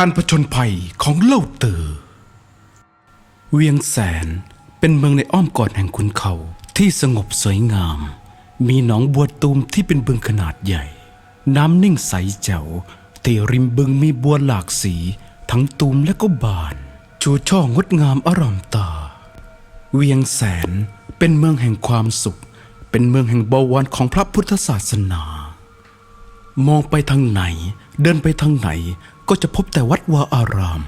การผจญภัยของเล่าเตอเวียงแสนเป็นเมืองในอ้อมกอดแห่งคุณเขาที่สงบสวยงาม มีหนองบัวตูมที่เป็นบึงขนาดใหญ่ น้ำนิ่งใสแจ๋วที่ริมบึงมีบัวหลากสี ทั้งตูมและก็บาน ชูช่องดงามอร่ามตา เวียงแสนเป็นเมืองแห่งความสุข เป็นเมืองแห่งบวรของพระพุทธศาสนา มองไปทางไหน เดินไปทางไหน ก็จะพบแต่วัดวาอาราม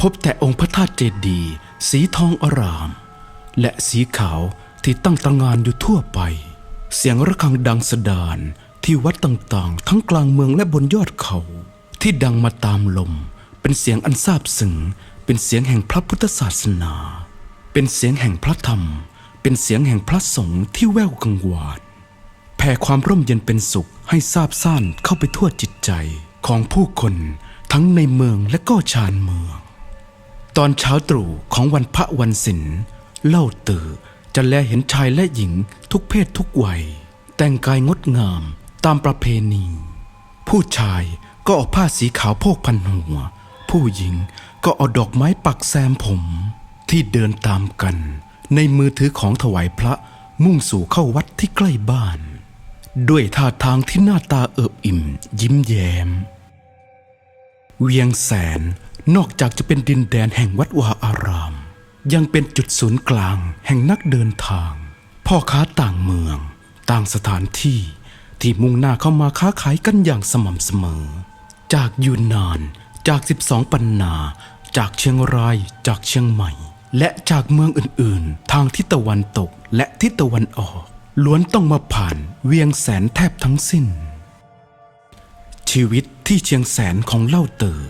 พบแต่องค์พระธาตุเจดีย์สีทองอาราม และสีขาวที่ตั้งตระงานอยู่ทั่วไป เสียงระฆังดังสดานที่วัดต่างๆ ทั้งกลางเมืองและบนยอดเขา ที่ดังมาตามลม เป็นเสียงอันซาบซึ้งเป็นเสียงแห่งพระพุทธศาสนา เป็นเสียงแห่งพระธรรม เป็นเสียงแห่งพระสงฆ์ที่แว่วกังวานแผ่ความร่มเย็นเป็นสุขให้ซาบซ่านเข้าไปทั่วจิตใจ ของผู้คนทั้งในเมืองและก็ชานเมือง ตอนเช้าตรู่ของวันพระวันศิลเล่าตื่อจะแลเห็นชายและหญิงทุกเพศทุกวัย แต่งกายงดงามตามประเพณี ผู้ชายก็เอาผ้าสีขาวโพกพันหัว ผู้หญิงก็เอาดอกไม้ปักแซมผม ที่เดินตามกัน ในมือถือของถวายพระมุ่งสู่เข้าวัดที่ใกล้บ้าน ด้วยท่าทางที่หน้าตาเอิบอิ่ม ยิ้มแย้ม เวียงแสนนอกจากจะเป็นดินแดนแห่งวัดวาอาราม ยังเป็นจุดศูนย์กลางแห่งนักเดินทาง พ่อค้าต่างเมือง ต่างสถานที่ที่มุ่งหน้าเข้ามาค้าขายกันอย่างสม่ำเสมอ จากยูนนาน จาก 12 ปันนา จากเชียงราย จากเชียงใหม่ และจากเมืองอื่นๆ ทางทิศตะวันตกและทิศตะวันออก ล้วนต้องมาผ่านเวียงแสนแทบทั้งสิ้น ชีวิต ที่เชียงแสนของเล่าเตอ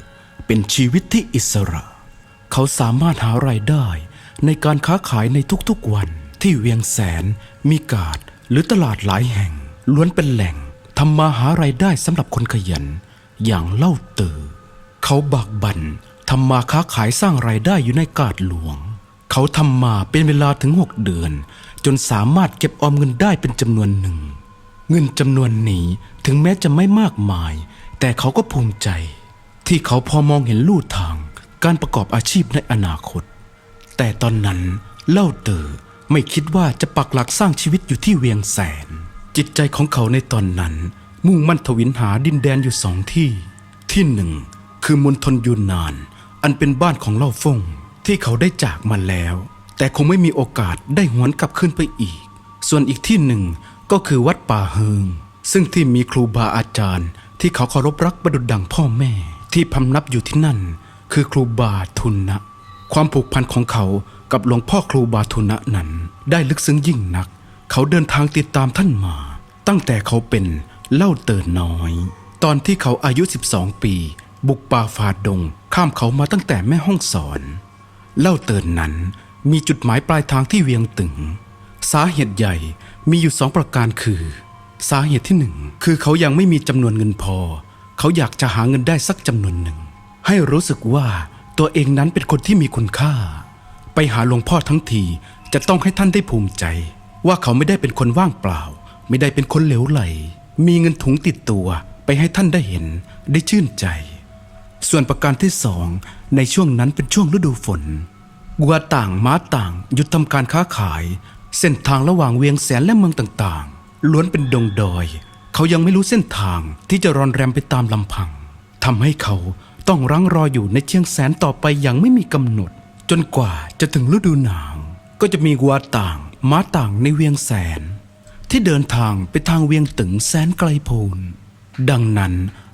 เป็นชีวิตที่อิสระ เขาสามารถหารายได้ในการค้าขายในทุกๆวันที่เวียงแสนมีกาดหรือตลาดหลายแห่ง ล้วนเป็นแหล่งทำมาหารายได้สำหรับคนขยัน อย่างเล่าเตอเขาบากบั่นทำมาค้าขายสร้างรายได้อยู่ในกาดหลวง เขาทำมาเป็นเวลาถึงหกเดือน จนสามารถเก็บออมเงินได้เป็นจำนวนหนึ่ง เงินจำนวนนี้ถึงแม้จะไม่มากมาย แต่เขาก็ภูมิใจ ที่เขาพอมองเห็นลู่ทาง การประกอบอาชีพในอนาคต แต่ตอนนั้นเล่าเตอไม่คิดว่าจะปักหลักสร้างชีวิตอยู่ที่เวียงแสน จิตใจของเขาในตอนนั้น มุ่งมั่นทวินหาดินแดนอยู่สองที่ ที่หนึ่งคือมณฑลยูนนาน อันเป็นบ้านของเล่าฟงที่เขาได้จากมาแล้ว แต่คงไม่มีโอกาสได้หวนกลับขึ้นไปอีก ส่วนอีกที่หนึ่งก็คือวัดป่าเฮิง ซึ่งที่มีครูบาอาจารย์ ที่เขาเคารพรักประดุจดังพ่อแม่ที่พำนับอยู่ที่นั่น คือครูบาทุนนะ ความผูกพันของเขากับหลวงพ่อครูบาทุนะนั้น ได้ลึกซึ้งยิ่งนัก เขาเดินทางติดตามท่านมา ตั้งแต่เขาเป็นเล่าเตินน้อย ตอนที่เขาอายุ 12 ปี บุกป่าฝ่าดง ข้ามเขามาตั้งแต่แม่ห้องสอน เล่าเตินนั้นมีจุดหมายปลายทางที่เวียงตึง สาเหตุใหญ่มีอยู่สองประการคือ สาเหตุที่หนึ่งคือเขายังไม่มีจำนวนเงินพอ เขาอยากจะหาเงินได้สักจำนวนหนึ่ง ให้รู้สึกว่าตัวเองนั้นเป็นคนที่มีคุณค่า ไปหาหลวงพ่อทั้งทีจะต้องให้ท่านได้ภูมิใจ ว่าเขาไม่ได้เป็นคนว่างเปล่า ไม่ได้เป็นคนเหลวไหล มีเงินถุงติดตัวไปให้ท่านได้เห็นได้ชื่นใจ ส่วนประการที่สองในช่วงนั้นเป็นช่วงฤดูฝนวัวต่างม้าต่างหยุดทำการค้าขาย เส้นทางระหว่างเวียงแสนและเมืองต่าง ล้วนเป็นดงดอย เขายังไม่รู้เส้นทางที่จะรอนแรมไปตามลำพังทำให้เขาต้องรั้งรออยู่ในเชียงแสนต่อไปอย่างไม่มีกำหนด จนกว่าจะถึงฤดูหนาว ก็จะมีวัวต่างม้าต่างในเวียงแสน ที่เดินทางไปทางเวียงตึงแสนไกลโพ้นดังนั้น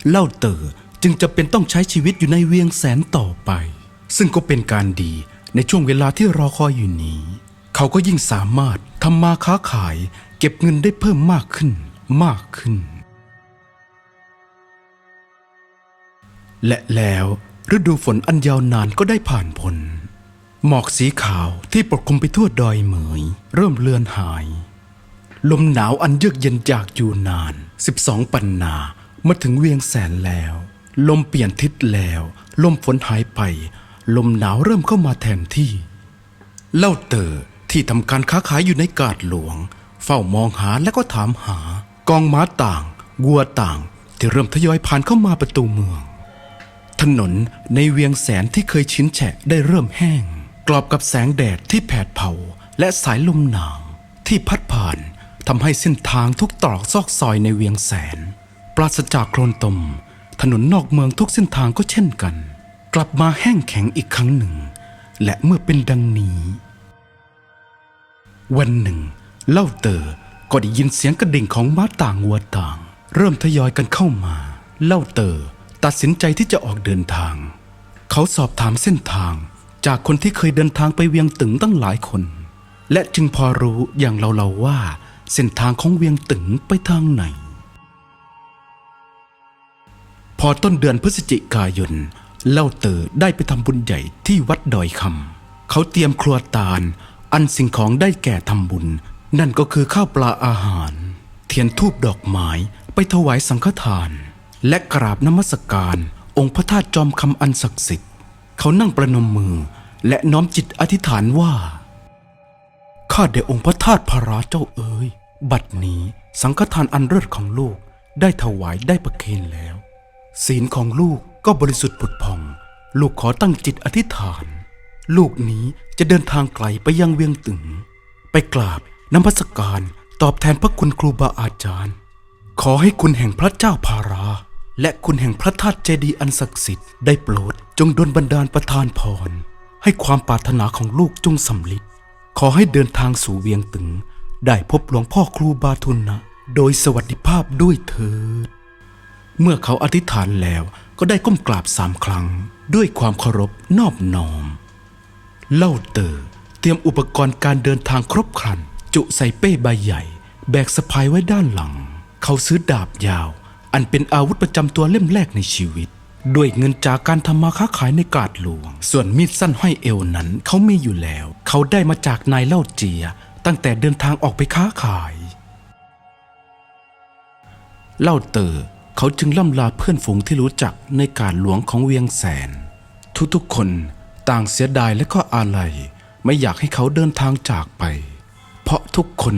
เล่าเต๋อจึงจะเป็นต้องใช้ชีวิตอยู่ในเวียงแสนต่อไป ซึ่งก็เป็นการดีในช่วงเวลาที่รอคอยอยู่นี้ เขาก็ยิ่งสามารถทำมาค้าขาย เก็บเงินได้เพิ่มมากขึ้นมากขึ้น และแล้วฤดูฝนอันยาวนานก็ได้ผ่านพ้นหมอกสีขาวที่ปกคลุมไปทั่วดอยเหมย เริ่มเลือนหาย ลมหนาวอันเยือกเย็นจากยูนาน 12 ปันนามาถึงเวียงแสนแล้ว ลมเปลี่ยนทิศแล้ว ลมฝนหายไป ลมหนาวเริ่มเข้ามาแทนที่ เล่าเตอที่ทำการค้าขายอยู่ในกาดหลวง เฝ้ามองหาและก็ถามหา กองม้าต่างวัวต่าง ที่เริ่มทยอยผ่านเข้ามาประตูเมือง ถนนในเวียงแสนที่เคยชื้นแฉะได้เริ่มแห้ง กรอบกับแสงแดดที่แผดเผาและสายลมหนาวที่พัดผ่านทำให้เส้นทางทุกตรอกซอกซอยในเวียงแสน ปราศจากโคลนตม ถนนนอกเมืองทุกเส้นทางก็เช่นกัน กลับมาแห้งแข็งอีกครั้งหนึ่ง และเมื่อเป็นดังนี้ วันหนึ่ง เล่าเตอก็ได้ยินเสียงกระดิ่งของม้าต่างวัวต่าง เริ่มทยอยกันเข้ามา เล่าเตอตัดสินใจที่จะออกเดินทาง เขาสอบถามเส้นทาง จากคนที่เคยเดินทางไปเวียงตึงตั้งหลายคน และจึงพอรู้อย่างเราๆว่า เส้นทางของเวียงตึงไปทางไหน พอต้นเดือนพฤศจิกายนเล่าเตอได้ไปทำบุญใหญ่ที่วัดดอยคำเขาเตรียมครัวตาล อันสิ่งของได้แก่ทำบุญ นั่นก็คือข้าวปลาอาหาร เทียนทูบดอกไม้ไปถวายสังฆทาน และกราบนมัสการ องค์พระธาตุจอมคำอันศักดิ์สิทธิ์ เขานั่งประนมมือและน้อมจิตอธิษฐานว่า ข้าแต่องค์พระธาตุพระราเจ้าเอ๋ยบัดนี้สังฆทานอันเลิศของลูกได้ถวายได้ประเคนแล้ว ศีลของลูกก็บริสุทธิ์ผุดผ่อง ลูกขอตั้งจิตอธิษฐาน ลูกนี้จะเดินทางไกลไปยังเวียงตึง ไปกราบ นมัสการตอบแทนพระคุณครูบาอาจารย์ ขอให้คุณแห่งพระเจ้าพารา และคุณแห่งพระธาตุเจดีย์อันศักดิ์สิทธิ์ได้โปรดจงดลบันดาลประทานพร ให้ความปรารถนาของลูกจงสำลิดขอให้เดินทางสู่เวียงตึง ได้พบหลวงพ่อครูบาทุนนะ โดยสวัสดิภาพด้วยเถิด เมื่อเขาอธิษฐานแล้วก็ได้ก้มกราบสามครั้ง ด้วยความเคารพนอบน้อม เล่าเตอเตรียมอุปกรณ์การเดินทางครบครัน จุใส่เป้ใบใหญ่ แบกสะพายไว้ด้านหลัง เขาซื้อดาบยาว อันเป็นอาวุธประจำตัวเล่มแรกในชีวิต ด้วยเงินจากการทำมาค้าขายในกาดหลวง ส่วนมีดสั้นห้อยเอวนั้นเขามีอยู่แล้ว เขาได้มาจากนายเล่าเจีย ตั้งแต่เดินทางออกไปค้าขาย เล่าเตอเขาจึงล่ำลาเพื่อนฝูงที่รู้จักในการหลวงของเวียงแสน ทุกๆคนต่างเสียดายและก็อาลัยไม่อยากให้เขาเดินทางจากไป ราะทุกคน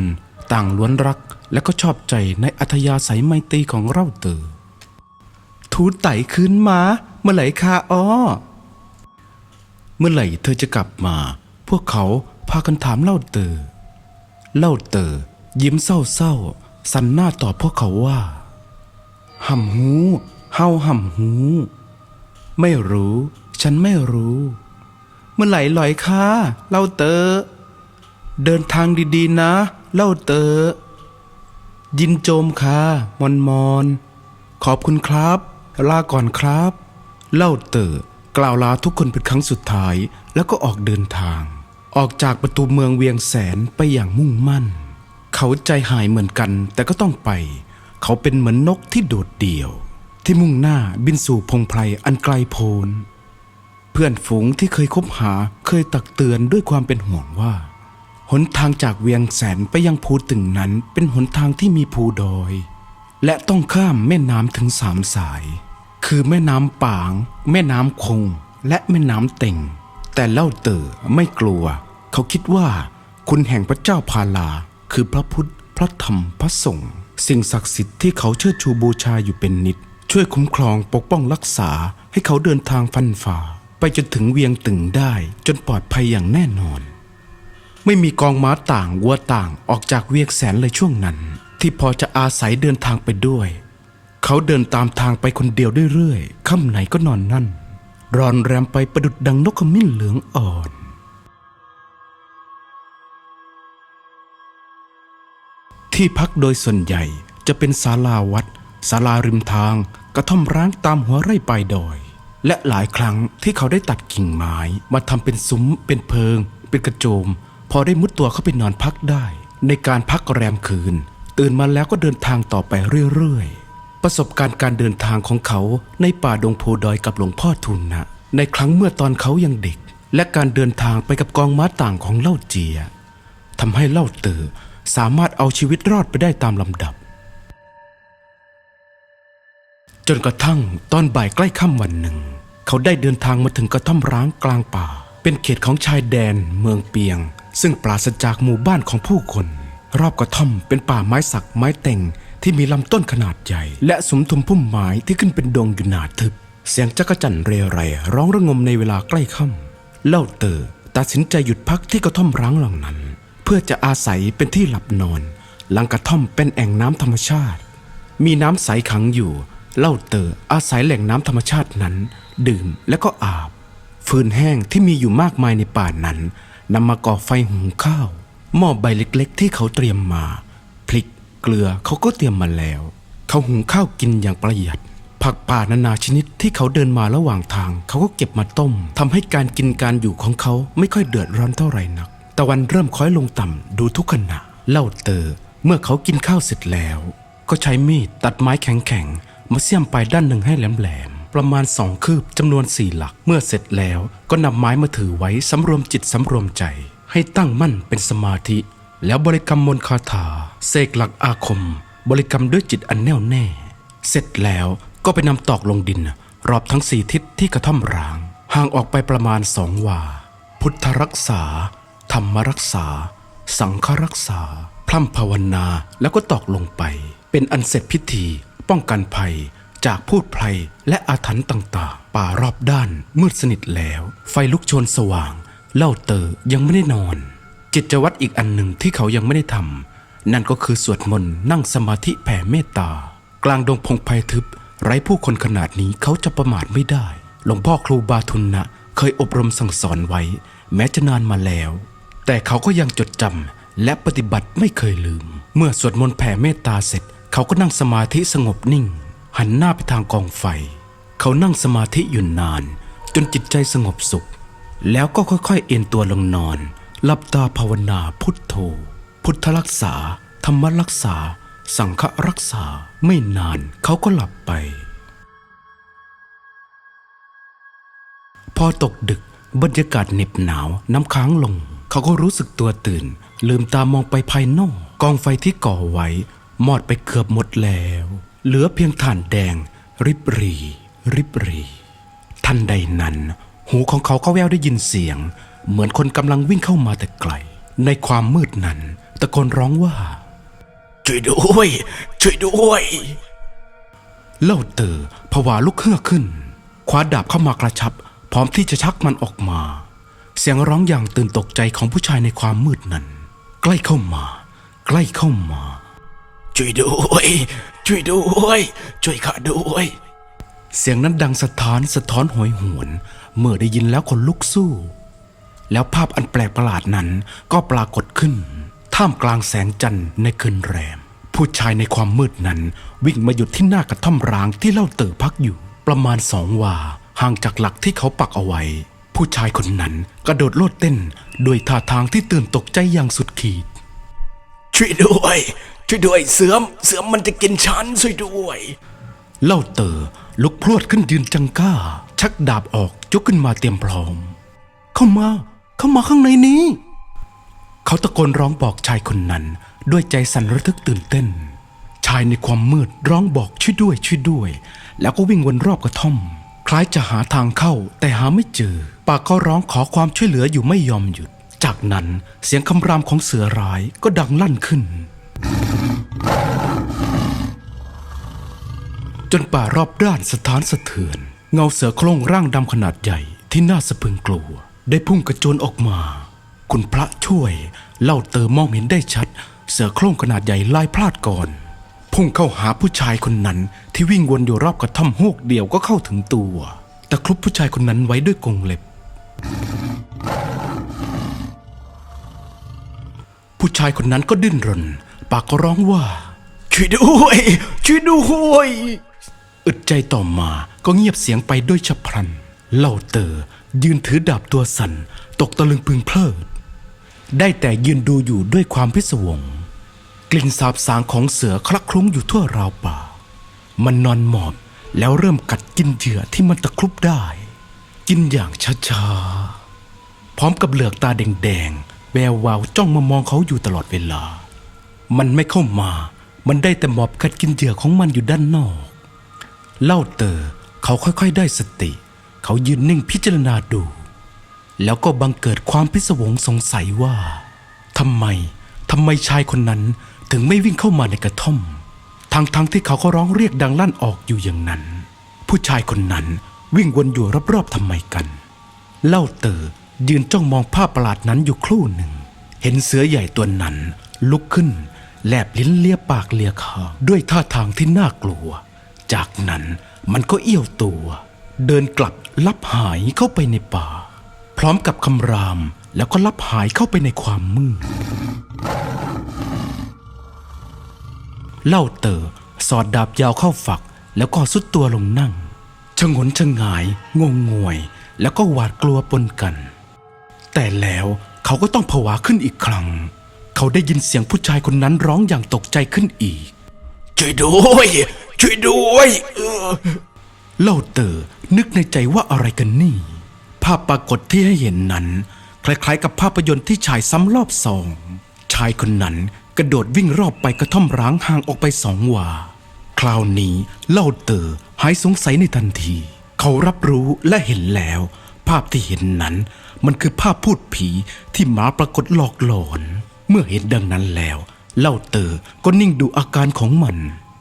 ต่างล้วนรักและก็ชอบใจในอัธยาศัยไมตรีของเล่าเตอทูไต่คืนมาเมื่อไหร่คาอ้อเมื่อไหร่เธอจะกลับมา พวกเขาพากันถามเล่าเตอเล่าเตอยิ้มเศร้าๆสันหน้าตอบพวกเขาว่าห่ำหูเฮาห่ำหู ไม่รู้ ฉันไม่รู้ เมื่อไหร่ลอยค่าเล่าเตอ เดินทางดีๆนะ เล่าเตอยินโจมค่ะมอนมอนขอบคุณครับ ลาก่อนครับ เล่าเตอกล่าวลาทุกคนเป็นครั้งสุดท้าย แล้วก็ออกเดินทาง ออกจากประตูเมืองเวียงแสนไปอย่างมุ่งมั่น เขาใจหายเหมือนกันแต่ก็ต้องไป เขาเป็นเหมือนนกที่โดดเดี่ยว ที่มุ่งหน้าบินสู่พงไพรอันไกลโพ้นเพื่อนฝูงที่เคยคบหาเคยตักเตือนด้วยความเป็นห่วงว่า หนทางจากเวียงแสนไปยังภูตึงนั้นเป็นหนทางที่มีภูดอย และต้องข้ามแม่น้ำถึงสามสาย คือแม่น้ำปาง แม่น้ำคง และแม่น้ำเต่ง แต่เล่าเต๋อไม่กลัว เขาคิดว่า คุณแห่งพระเจ้าพาลา คือพระพุทธ พระธรรมพระสงฆ์สิ่งศักดิ์สิทธิ์ที่เขาเชิดชูบูชาอยู่เป็นนิด ช่วยคุ้มครองปกป้องรักษาให้เขาเดินทางฟันฝ่า ไปจนถึงเวียงตึงได้จนปลอดภัยอย่างแน่นอน ไม่มีกองม้าต่างวัวต่างออกจากเวียงแสนเลยช่วงนั้น ที่พอจะอาศัยเดินทางไปด้วย เขาเดินตามทางไปคนเดียวเรื่อยๆค่ำไหนก็นอนนั่น รอนแรมไปประดุดดังนกขมิ้นเหลืองอ่อน ที่พักโดยส่วนใหญ่จะเป็นศาลาวัดศาลาริมทาง กระท่อมร้างตามหัวไร่ปลายดอย และหลายครั้งที่เขาได้ตัดกิ่งไม้มาทำเป็นซุ้มเป็นเพิง เป็นกระโจม พอได้มุดตัวเข้าไปนอนพักได้ ในการพักแรมคืน ตื่นมาแล้วก็เดินทางต่อไปเรื่อยๆ ประสบการณ์การเดินทางของเขาในป่าดงโพดอยกับหลวงพ่อทุนนะในครั้งเมื่อตอนเขายังเด็ก และการเดินทางไปกับกองม้าต่างของเล่าเจียทำให้เล่าเตอสามารถเอาชีวิตรอดไปได้ตามลำดับ จนกระทั่งตอนบ่ายใกล้ค่ำวันหนึ่ง เขาได้เดินทางมาถึงกระท่อมร้างกลางป่า เป็นเขตของชายแดนเมืองเปียง ซึ่งปราศจากหมู่บ้านของผู้คน รอบกระท่อมเป็นป่าไม้สักไม้เต่งที่มีลำต้นขนาดใหญ่ และสมทุมพุ่มไม้ที่ขึ้นเป็นดงอยู่หนาทึบ เสียงจักรจั่นเรไรร้องระงมในเวลาใกล้ค่ำเล่าเตอตัดสินใจหยุดพักที่กระท่อมร้างหลังนั้น เพื่อจะอาศัยเป็นที่หลับนอน หลังกระท่อมเป็นแอ่งน้ำธรรมชาติ มีน้ำใสขังอยู่ เล่าเตออาศัยแหล่งน้ำธรรมชาตินั้น ดื่มแล้วก็อาบฟืนแห้งที่มีอยู่มากมายในป่านั้น นำมาก่อไฟหุงข้าวหม้อใบเล็กๆ ที่เขาเตรียมมาพริกเกลือเขาก็เตรียมมาแล้ว เขาหุงข้าวกินอย่างประหยัด ผักป่านานาชนิดที่เขาเดินมาระหว่างทาง เขาก็เก็บมาต้มทำให้การกินการอยู่ของเขาไม่ค่อยเดือดร้อนเท่าไหร่นัก ตะวันเริ่มค้อยลงต่ำดูทุกขณะเล่าเตอเมื่อเขากินข้าวเสร็จแล้ว ก็ใช้มีดตัดไม้แข็งๆมาเสียมปลายด้านหนึ่งให้แหลม ประมาณสองคืบจำนวนสี่หลัก เมื่อเสร็จแล้วก็นำไม้มาถือไว้สำรวมจิตสำรวมใจ ให้ตั้งมั่นเป็นสมาธิ แล้วบริกรรมมนคาถาเสกหลักอาคม บริกรรมด้วยจิตอันแน่วแน่ เสร็จแล้วก็ไปนำตอกลงดิน รอบทั้งสี่ทิศที่กระท่อมร้าง ห่างออกไปประมาณสองวา พุทธรักษา ธรรมรักษา สังฆรักษา พร่ำภาวนาแล้วก็ตอกลงไป เป็นอันเสร็จพิธี ป้องกันภัย จากพูดภัยและอาถรรพ์ต่างๆ ป่ารอบด้านมืดสนิทแล้ว ไฟลุกโชนสว่าง เล่าเตอยังไม่ได้นอนกิจวัตรอีกอันหนึ่งที่เขายังไม่ได้ทำนั่นก็คือสวดมนต์นั่งสมาธิแผ่เมตตา กลางดงพงไพ่ทึบ ไร้ผู้คนขนาดนี้เขาจะประมาทไม่ได้ หลวงพ่อครูบาทุนนะเคยอบรมสั่งสอนไว้ แม้จะนานมาแล้ว แต่เขาก็ยังจดจำและปฏิบัติไม่เคยลืม เมื่อสวดมนต์แผ่เมตตาเสร็จ เขาก็นั่งสมาธิสงบนิ่ง หันหน้าไปทางกองไฟ เขานั่งสมาธิอยู่นาน จนจิตใจสงบสุข แล้วก็ค่อยๆ เอนตัวลงนอนหลับตาภาวนาพุทโธ พุทธรักษา ธรรมรักษา สังฆรักษาไม่นานเขาก็หลับไป พอตกดึกบรรยากาศเหน็บหนาวน้ำค้างลง เขาก็รู้สึกตัวตื่น ลืมตามองไปภายนอก กองไฟที่ก่อไว้ มอดไปเกือบหมดแล้ว เหลือเพียงถ่านแดง ริบหรีริบหรีทันใดนั้น หูของเขาก็แววได้ยินเสียง เหมือนคนกำลังวิ่งเข้ามาแต่ไกล ในความมืดนั้น ตะโกนร้องว่า ช่วยด้วย ช่วยด้วย เล่าเตอผวาลุกเฮือกขึ้น คว้าดาบเข้ามากระชับ พร้อมที่จะชักมันออกมา เสียงร้องอย่างตื่นตกใจของผู้ชายในความมืดนั้น ใกล้เข้ามา ใกล้เข้ามา ช่วยด้วย ช่วยด้วย ช่วยข้าด้วย เสียงนั้นดังสะท้านสะท้อนโหอยหวน เมื่อได้ยินแล้วคนลุกสู้ แล้วภาพอันแปลกประหลาดนั้นก็ปรากฏขึ้น ท่ามกลางแสงจันทร์ในคืนแรม ผู้ชายในความมืดนั้น วิ่งมาหยุดที่หน้ากระท่อมร้างที่เล่าเต๋อพักอยู่ ประมาณสองวาห่างจากหลักที่เขาปักเอาไว้ ผู้ชายคนนั้นกระโดดโลดเต้นด้วยท่าทางที่ตื่นตกใจอย่างสุดขีดช่วยด้วย ช่วยด้วยเสือม เสือมมันจะกินฉันช่วยด้วย เล่าเตอลุกพรวดขึ้นยืนจังก้า ชักดาบออกยกขึ้นมาเตรียมพร้อม เข้ามา เข้ามาข้างในนี้ เขาตะโกนร้องบอกชายคนนั้น ด้วยใจสั่นระทึกตื่นเต้น ชายในความมืดร้องบอกช่วยด้วยช่วยด้วย แล้วก็วิ่งวนรอบกระท่อม คล้ายจะหาทางเข้าแต่หาไม่เจอ ปากก็ร้องขอความช่วยเหลืออยู่ไม่ยอมหยุด จากนั้นเสียงคำรามของเสือร้ายก็ดังลั่นขึ้น จนป่ารอบด้านสถานสะเทือน เงาเสือโคร่งร่างดำขนาดใหญ่ที่น่าสะพรึงกลัว ได้พุ่งกระโจนออกมา คุณพระช่วย เล่าเตอมองเห็นได้ชัด เสือโคร่งขนาดใหญ่ลายพลาดก่อน พุ่งเข้าหาผู้ชายคนนั้น ที่วิ่งวนอยู่รอบกระท่อมโฮกเดียวก็เข้าถึงตัวแต่คลุบผู้ชายคนนั้นไว้ด้วยกรงเหล็บ ผู้ชายคนนั้นก็ดิ้นรน ปากก็ร้องว่า ช่วยด้วย ช่วยด้วย อึดใจต่อมาก็เงียบเสียงไปด้วยฉับพลัน เล่าเตอยืนถือดาบตัวสั่น ตกตะลึงพึงเพลิด ได้แต่ยืนดูอยู่ด้วยความพิศวง กลิ่นสาบสางของเสือคลักคลุ้งอยู่ทั่วราวป่า มันนอนหมอบแล้วเริ่มกัดกินเหยื่อที่มันตะครุบได้ กินอย่างช้าๆ พร้อมกับเหลือกตาแดงๆ แวววาวจ้องมามองเขาอยู่ตลอดเวลา ไม่เข้ามา มันได้แต่หมอบกัดกินเหยื่อของมันอยู่ด้านนอก เล่าเตอเขาค่อยๆได้สติ เขายืนนิ่งพิจารณาดู แล้วก็บังเกิดความพิศวงสงสัยว่าทำไมทำไมชายคนนั้นถึงไม่วิ่งเข้ามาในกระท่อมทั้งๆทที่เขาก็ร้องเรียกดังลั่นออกอยู่อย่างนั้น ผู้ชายคนนั้นวิ่งวนอยู่รอบๆทำไมกัน เล่าเตอยืนจ้องมองภาพประหลาดนั้นอยู่ครู่หนึ่ง เห็นเสือใหญ่ตัวนั้นลุกขึ้น แลบลิ้นเลียปากเลียคางด้วยท่าทางที่น่ากลัว จากนั้นมันก็เอี้ยวตัว เดินกลับลับหายเข้าไปในป่า พร้อมกับคำรามแล้วก็ลับหายเข้าไปในความมืดเล่าเตอสอดดาบยาวเข้าฝัก แล้วก็สุดตัวลงนั่งชะงนชะงายงงงวย แล้วก็หวาดกลัวปนกัน แต่แล้วเขาก็ต้องผวาขึ้นอีกครั้ง เขาได้ยินเสียงผู้ชายคนนั้นร้องอย่างตกใจขึ้นอีก ช่วยด้วย ช่วยด้วยเออเล่าเตอนึกในใจว่าอะไรกันนี่ ภาพปรากฏที่ให้เห็นนั้น คล้ายๆ กับภาพยนตร์ที่ฉายซ้ำรอบสอง ชายคนนั้นกระโดดวิ่งรอบไปกระท่อมร้างห่างออกไปสองวา คราวนี้เล่าเตอหายสงสัยในทันที เขารับรู้และเห็นแล้ว ภาพที่เห็นนั้น มันคือภาพพูดผีที่หมาปรากฏหลอกหลอน เมื่อเห็นดังนั้นแล้ว เล่าเตอก็นิ่งดูอาการของมัน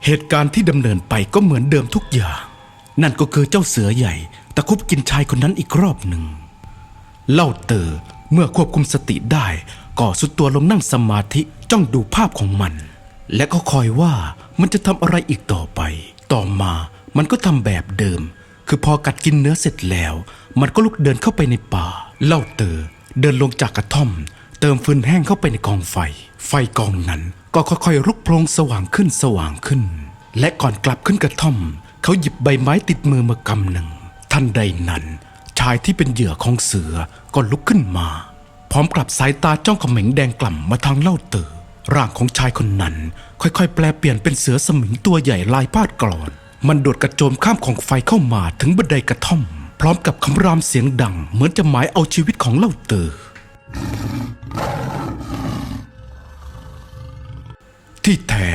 เหตุการณ์ที่ดำเนินไปก็เหมือนเดิมทุกอย่าง นั่นก็คือเจ้าเสือใหญ่ตะคุบกินชายคนนั้นอีกรอบหนึ่ง เล่าเตอเมื่อควบคุมสติได้ก็สุดตัวลงนั่งสมาธิจ้องดูภาพของมัน และก็คอยว่ามันจะทำอะไรอีกต่อไป ต่อมามันก็ทำแบบเดิม คือพอกัดกินเนื้อเสร็จแล้ว มันก็ลุกเดินเข้าไปในป่า เล่าเตอเดินลงจากกระท่อม เติมฟืนแห้งเข้าไปในกองไฟ ไฟกองนั้นก็ค่อยๆ รุกโพลงสว่างขึ้นสว่างขึ้น และก่อนกลับขึ้นกระท่อม เขาหยิบใบไม้ติดมือมากำหนึ่งทันใดนั้น ชายที่เป็นเหยื่อของเสือก็ลุกขึ้นมา พร้อมกับสายตาจ้องเขม็งแดงกล่ำมาทางเล่าเตอร่างของชายคนนั้น ค่อยๆ แปลเปลี่ยนเป็นเสือสมิงตัวใหญ่ลายพาดกรอน มันโดดกระโจมข้ามของไฟเข้ามาถึงบันไดกระท่อม พร้อมกับคำรามเสียงดังเหมือนจะหมายเอาชีวิตของเล่าเตอ ที่แท้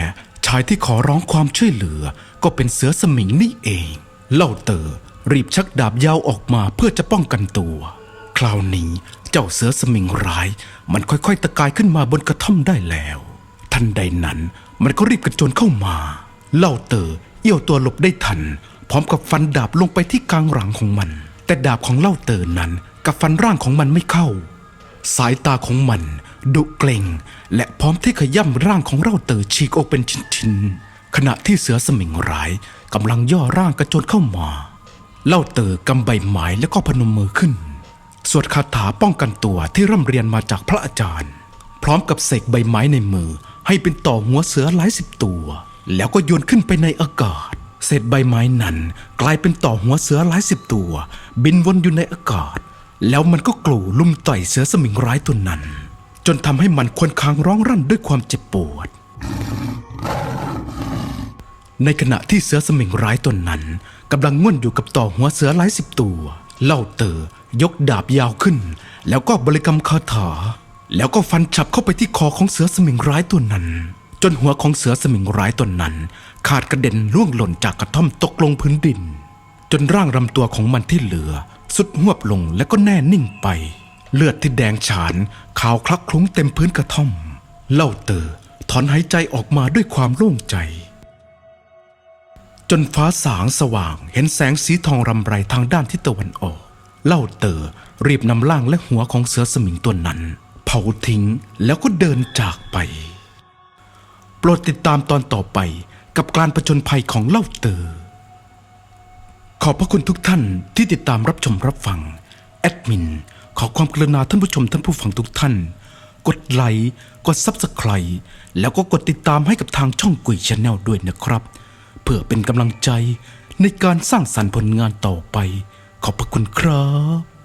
ชายที่ขอร้องความช่วยเหลือก็เป็นเสือสมิงนี่เอง เล่าเตอรีบชักดาบยาวออกมาเพื่อจะป้องกันตัว คราวนี้เจ้าเสือสมิงร้าย มันค่อยๆ ตะกายขึ้นมาบนกระท่อมได้แล้ว ทันใดนั้นมันก็รีบกระโจนเข้ามา เล่าเตอเอี้ยวตัวหลบได้ทัน พร้อมกับฟันดาบลงไปที่กลางหลังของมัน แต่ดาบของเล่าเตอนั้นกับฟันร่างของมันไม่เข้า สายตาของมัน ดุเกรงและพร้อมที่ขย่ำร่างของเราเตอฉีกออกเป็นชิ้นๆขณะที่เสือสมิงร้ายกำลังย่อร่างกระโจนเข้ามา เล่าเตอกำใบไม้แล้วก็พนมมือขึ้น สวดคาถาป้องกันตัวที่ร่ำเรียนมาจากพระอาจารย์ พร้อมกับเสกใบไม้ในมือ ให้เป็นต่อหัวเสือหลายสิบตัว แล้วก็โยนขึ้นไปในอากาศเศษใบไม้นั้นกลายเป็นต่อหัวเสือหลายสิบตัว บินวนอยู่ในอากาศ แล้วมันก็กลู่ลุมต่อยเสือสมิงร้ายตัวนั้น จนทำให้มันควนคางร้องรั่นด้วยความเจ็บปวด ในขณะที่เสือสมิงร้ายตนนั้นกำลังง่วนอยู่กับต่อหัวเสือหลายสิบตัว เล่าเตอยกดาบยาวขึ้น แล้วก็บริกรรมคาถา แล้วก็ฟันฉับเข้าไปที่คอของเสือสมิงร้ายตัวนั้น จนหัวของเสือสมิงร้ายตัวนั้น ขาดกระเด็นล่วงหล่นจากกระท่อมตกลงพื้นดิน จนร่างรำตัวของมันที่เหลือ สุดหวบลงแล้วก็แน่นิ่งไป เลือดที่แดงฉานขาวคลักคลุ้งเต็มพื้นกระท่อม เล่าเตอถอนหายใจออกมาด้วยความโล่งใจ จนฟ้าสางสว่างเห็นแสงสีทองรำไรทางด้านทิศตะวันออก เล่าเตอรีบนำล่างและหัวของเสือสมิงตัวนั้น เผาทิ้งแล้วก็เดินจากไป โปรดติดตามตอนต่อไปกับการประจนภัยของเล่าเตอ ขอบพระคุณทุกท่านที่ติดตามรับชมรับฟัง แอดมิน ขอความกรุณาท่านผู้ชมท่านผู้ฟังทุกท่าน กดไลค์กดซับสไคร b ์แล้วก็กดติดตามให้กับทางช่องกุยชาแนลด้วยนะครับ เพื่อเป็นกำลังใจในการสร้างสรรค์ผลงานต่อไป ขอบพระคุณครับ